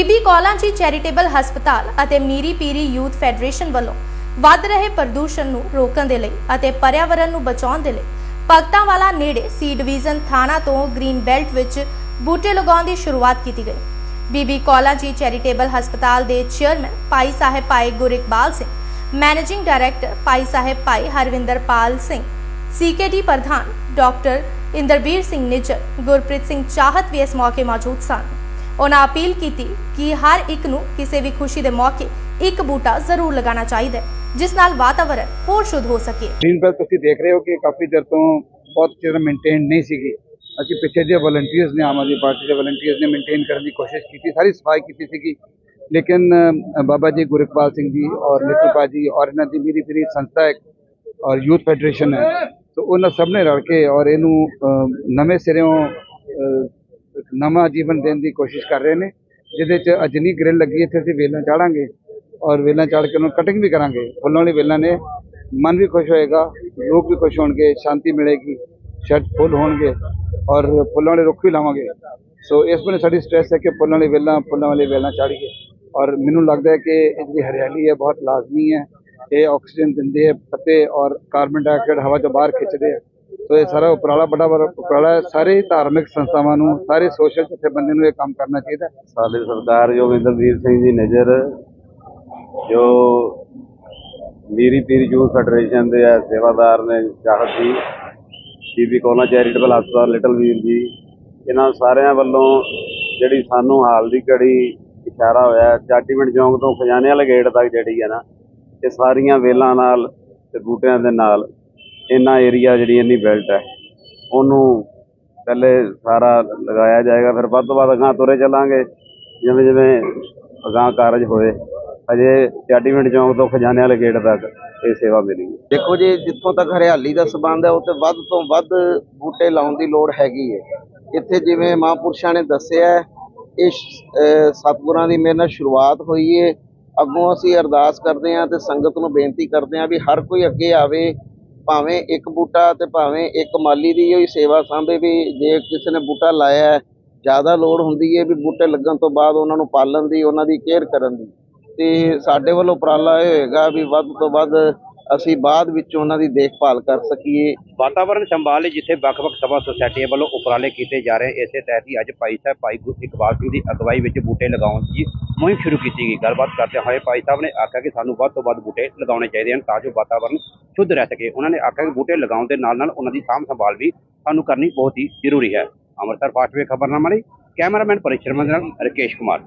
ਬੀਬੀ ਕੌਲਾਂਚੀ charitable ਹਸਪਤਾਲ ਅਤੇ Miri Piri youth federation ਵੱਲੋਂ ਵੱਧ ਰਹੇ ਪ੍ਰਦੂਸ਼ਣ ਨੂੰ ਰੋਕਣ ਦੇ ਲਈ ਅਤੇ ਪਰਿਆਵਰਣ ਨੂੰ ਬਚਾਉਣ ਦੇ ਲਈ ਭਗਤਾਂ ਵਾਲਾ ਨੇੜੇ ਸੀ ਡਿਵੀਜ਼ਨ ਥਾਣਾ ਤੋਂ ਗ੍ਰੀਨ ਬੈਲਟ ਵਿੱਚ ਬੂਟੇ ਲਗਾਉਣ ਦੀ ਸ਼ੁਰੂਆਤ ਕੀਤੀ ਗਈ। ਬੀਬੀ ਕੌਲਾਂਚੀ ਚੈਰੀਟੇਬਲ ਹਸਪਤਾਲ ਦੇ ਚੇਅਰਮੈਨ ਭਾਈ ਸਾਹਿਬ ਭਾਈ ਗੁਰਿਕਬਾਲ ਸਿੰਘ, ਮੈਨੇਜਿੰਗ ਡਾਇਰੈਕਟਰ ਭਾਈ ਸਾਹਿਬ ਭਾਈ ਹਰਵਿੰਦਰਪਾਲ ਸਿੰਘ ਸੀਕੇਡੀ ਪ੍ਰਧਾਨ ਡਾਕਟਰ ਇੰਦਰਬੀਰ ਸਿੰਘ ਨਿੱਜਰ, ਗੁਰਪ੍ਰੀਤ ਸਿੰਘ ਚਾਹਤ ਵੀ ਇਸ ਮੌਕੇ ਮੌਜੂਦ ਸਨ। ਉਹਨਾਂ ਅਪੀਲ ਕੀਤੀ ਕਿ ਹਰ ਇੱਕ ਨੂੰ ਕਿਸੇ ਵੀ ਖੁਸ਼ੀ ਦੇ ਮੌਕੇ ਇੱਕ ਬੂਟਾ ਜ਼ਰੂਰ ਲਗਾਉਣਾ ਚਾਹੀਦਾ ਹੈ, ਜਿਸ ਨਾਲ ਵਾਤਾਵਰਣ ਹੋਰ ਸ਼ੁੱਧ ਹੋ ਸਕੇ। ਗ੍ਰੀਨ ਬੈਲਟ ਤੁਸੀਂ ਦੇਖ ਰਹੇ ਹੋ ਕਿ ਕਾਫੀ ਦੇਰ ਤੋਂ ਬਹੁਤ ਚਿਰ ਮੇਨਟੇਨ ਨਹੀਂ ਸੀਗੀ। ਅਸੀਂ ਪਿੱਛੇ ਜੇ ਵਲੰਟੀਅਰਸ ਨੇ ਆਮ ਆਦਮੀ ਪਾਰਟੀ ਦੇ ਵਲੰਟੀਅਰਸ ਨੇ ਮੇਨਟੇਨ ਕਰਨ ਦੀ ਕੋਸ਼ਿਸ਼ ਕੀਤੀ, ਸਾਰੀ ਸਫ਼ਾਈ ਕੀਤੀ ਸੀਗੀ। ਲੇਕਿਨ ਬਾਬਾ ਜੀ ਗੁਰਕਪਾਲ ਸਿੰਘ ਜੀ ਔਰ ਲਿਟੂ ਪਾਜੀ ਔਰ ਇਹਨਾਂ ਦੀ ਮੇਰੀ ਪੂਰੀ ਸੰਸਥਾ ਹੈ ਔਰ ਯੂਥ ਫੈਡਰੇਸ਼ਨ ਹੈ, ਸੋ ਉਹਨਾਂ ਸਭ ਨੇ ਰਲ ਕੇ ਔਰ ਇਹਨੂੰ ਨਵੇਂ ਸਿਰਿਓਂ ਨਵਾਂ ਜੀਵਨ ਦੇਣ ਦੀ ਕੋਸ਼ਿਸ਼ ਕਰ ਰਹੇ ਨੇ, ਜਿਹਦੇ ਚ ਅਜਨੀ ਗ੍ਰਿਲ ਲੱਗੀ ਇੱਥੇ ਅਸੀਂ ਵੇਲਾਂ ਚਾੜਾਂਗੇ ਔਰ ਵੇਲਾਂ ਚਾੜ ਕੇ ਉਹਨੂੰ ਕਟਿੰਗ ਵੀ ਕਰਾਂਗੇ। ਫੁੱਲਾਂ ਵਾਲੀ ਵੇਲਾਂ ਨੇ ਮਨ ਵੀ ਖੁਸ਼ ਹੋਏਗਾ ਲੋਕ ਵੀ ਖੁਸ਼ ਹੋਣਗੇ, ਸ਼ਾਂਤੀ ਮਿਲੇਗੀ ਸ਼ਰਟ ਫੁੱਲ ਹੋਣਗੇ ਔਰ ਫੁੱਲਾਂ ਵਾਲੇ ਰੁੱਖ ਵੀ ਲਾਵਾਂਗੇ। ਸੋ ਇਸ ਬੰਨੇ ਸਾਡੀ ਸਟ੍ਰੈਸ ਹੈ ਕਿ ਫੁੱਲਾਂ ਵਾਲੀ ਵੇਲਾਂ, ਫੁੱਲਾਂ ਵਾਲੀ ਵੇਲਾਂ ਚਾੜੀਏ ਔਰ ਮੈਨੂੰ ਲੱਗਦਾ ਹੈ ਕਿ ਇਹ ਜਿਹੜੀ ਹਰਿਆਲੀ ਹੈ, ਬਹੁਤ ਲਾਜ਼ਮੀ ਹੈ। ਇਹ ਆਕਸੀਜਨ ਦਿੰਦੇ ਹੈ ਪੱਤੇ ਔਰ ਕਾਰਬਨ ਡਾਈਆਕਸਾਈਡ ਹਵਾ ਤੋਂ ਬਾਹਰ ਖਿੱਚਦੇ ਹੈ ਸੋ ਇਹ ਸਾਰਾ ਉਪਰਾਲਾ ਬੜਾ ਬੜਾ ਉਪਰਾਲਾ ਹੈ। ਸਾਰੇ ਧਾਰਮਿਕ ਸੰਸਥਾਵਾਂ ਨੂੰ, ਸਾਰੇ ਸੋਸ਼ਲ ਜਥੇਬੰਦੀਆਂ ਨੂੰ ਇਹ ਕੰਮ ਕਰਨਾ ਚਾਹੀਦਾ ਹੈ। ਸਾਡੇ ਸਰਦਾਰ ਜੋਗਿੰਦਰਵੀਰ ਸਿੰਘ ਜੀ ਨਜ਼ਰ, ਜੋ ਮੀਰੀ ਪੀਰ ਯੂਥ ਫੈਡਰੇਸ਼ਨ ਦੇ ਆ ਸੇਵਾਦਾਰ ਨੇ, ਚਾਹਤ ਜੀ ਬੀਬੀ ਕੋਲਾ ਚੈਰੀਟੇਬਲ ਹਸਪਤਾਲ ਲਿਟਲ ਵੀਰ ਜੀ, ਇਹਨਾਂ ਸਾਰਿਆਂ ਵੱਲੋਂ ਜਿਹੜੀ ਸਾਨੂੰ ਹਾਲ ਦੀ ਘੜੀ ਇਸ਼ਾਰਾ ਹੋਇਆ, ਚਾਟੀਵਿੰਡ ਚੌਂਕ ਤੋਂ ਖਜ਼ਾਨੇ ਵਾਲੇ ਗੇਟ ਤੱਕ ਜਿਹੜੀ ਹੈ ਨਾ, ਇਹ ਸਾਰੀਆਂ ਵੇਲਾਂ ਨਾਲ ਤੇ ਬੂਟਿਆਂ ਦੇ ਨਾਲ ਇੰਨਾ ਏਰੀਆ ਜਿਹੜੀ ਇੰਨੀ ਬੈਲਟ ਹੈ, ਉਹਨੂੰ ਪਹਿਲੇ ਸਾਰਾ ਲਗਾਇਆ ਜਾਏਗਾ, ਫਿਰ ਵੱਧ ਤੋਂ ਵੱਧ ਅਗਾਂਹ ਤੁਰੇ ਚੱਲਾਂਗੇ, ਜਿਵੇਂ ਜਿਵੇਂ ਅਗਾਂਹ ਕਾਰਜ ਹੋਏ, ਅਜੇ ਚਾਟੀਵਿੰਡ ਚੌਂਕ ਤੋਂ ਖਜ਼ਾਨੇ ਵਾਲੇ ਗੇਟ ਤੱਕ ਇਹ ਸੇਵਾ ਮਿਲੀ ਦੇਖੋ ਜੀ, ਜਿੱਥੋਂ ਤੱਕ ਹਰਿਆਲੀ ਦਾ ਸਬੰਧ ਹੈ, ਉੱਥੇ ਵੱਧ ਤੋਂ ਵੱਧ ਬੂਟੇ ਲਾਉਣ ਦੀ ਲੋੜ ਹੈਗੀ ਹੈ। ਇੱਥੇ ਜਿਵੇਂ ਮਹਾਂਪੁਰਸ਼ਾਂ ਨੇ ਦੱਸਿਆ ਇਹ ਸ਼- ਸਤਿਗੁਰਾਂ ਦੀ ਮੇਰੇ ਨਾਲ ਸ਼ੁਰੂਆਤ ਹੋਈ ਹੈ ਅੱਗੋਂ ਅਸੀਂ ਅਰਦਾਸ ਕਰਦੇ ਹਾਂ ਤੇ ਸੰਗਤ ਨੂੰ ਬੇਨਤੀ ਕਰਦੇ ਹਾਂ ਵੀ ਹਰ ਕੋਈ ਅੱਗੇ ਆਵੇ ਭਾਵੇਂ ਇੱਕ ਬੂਟਾ ਤੇ ਭਾਵੇਂ ਇੱਕ ਮਾਲੀ ਦੀ ਹੀ ਸੇਵਾ ਸਾਂਭੇ ਵੀ ਜੇ ਕਿਸੇ ਨੇ ਬੂਟਾ ਲਾਇਆ ਜ਼ਿਆਦਾ ਲੋੜ ਹੁੰਦੀ ਹੈ ਵੀ ਬੂਟੇ ਲੱਗਣ ਤੋਂ ਬਾਅਦ ਉਹਨਾਂ ਨੂੰ ਪਾਲਣ ਦੀ, ਉਹਨਾਂ ਦੀ ਕੇਅਰ ਕਰਨ ਦੀ। ਤੇ ਸਾਡੇ ਵੱਲੋਂ ਉਪਰਾਲਾ ਇਹ ਹੋਏਗਾ ਵੀ ਵੱਧ ਤੋਂ ਵੱਧ ਅਸੀਂ ਬਾਅਦ ਵਿੱਚ ਉਹਨਾਂ ਦੀ ਦੇਖਭਾਲ ਕਰ ਸਕੀਏ। ਵਾਤਾਵਰਣ ਸੰਭਾਲ ਲਈ ਜਿੱਥੇ ਵੱਖ-ਵੱਖ ਸਭਾ ਸੁਸਾਇਟੀਆਂ ਵੱਲੋਂ ਉਪਰਾਲੇ ਕੀਤੇ ਜਾ ਰਹੇ, ਇਸੇ ਤਹਿਤ ਹੀ ਅੱਜ ਭਾਈ ਸਾਹਿਬ, ਭਾਈ ਗੁਰ ਇਕਬਾਲ ਸਿੰਘ ਦੀ ਅਗਵਾਈ ਵਿੱਚ ਬੂਟੇ ਲਗਾਉਣ ਦੀ ਮੁਹਿੰਮ ਸ਼ੁਰੂ ਕੀਤੀ ਗਈ। ਗੱਲਬਾਤ ਕਰਦੇ ਹੋਏ ਭਾਈ ਸਾਹਿਬ ਨੇ ਆਖਿਆ ਕਿ ਸਾਨੂੰ ਵੱਧ ਤੋਂ ਵੱਧ ਬੂਟੇ ਲਗਾਉਣੇ ਚਾਹੀਦੇ ਹਨ ਤਾਂ ਜੋ ਵਾਤਾਵਰਣ ਸ਼ੁੱਧ ਰਹਿ ਸਕੇ। ਉਹਨਾਂ ਨੇ ਆਖਿਆ ਕਿ ਬੂਟੇ ਲਗਾਉਣ ਦੇ ਨਾਲ ਨਾਲ ਉਹਨਾਂ ਦੀ ਸਾਂਭ ਸੰਭਾਲ ਵੀ ਸਾਨੂੰ ਕਰਨੀ ਬਹੁਤ ਹੀ ਜ਼ਰੂਰੀ ਹੈ। ਅੰਮ੍ਰਿਤਸਰ ਫਾਸਟਵੇ ਖਬਰਨਾਮਾ ਲਈ ਕੈਮਰਾਮੈਨ ਪਰਿਸ਼ਰਮਨ ਨਾਲ ਰਕੇਸ਼ ਕੁਮਾਰ।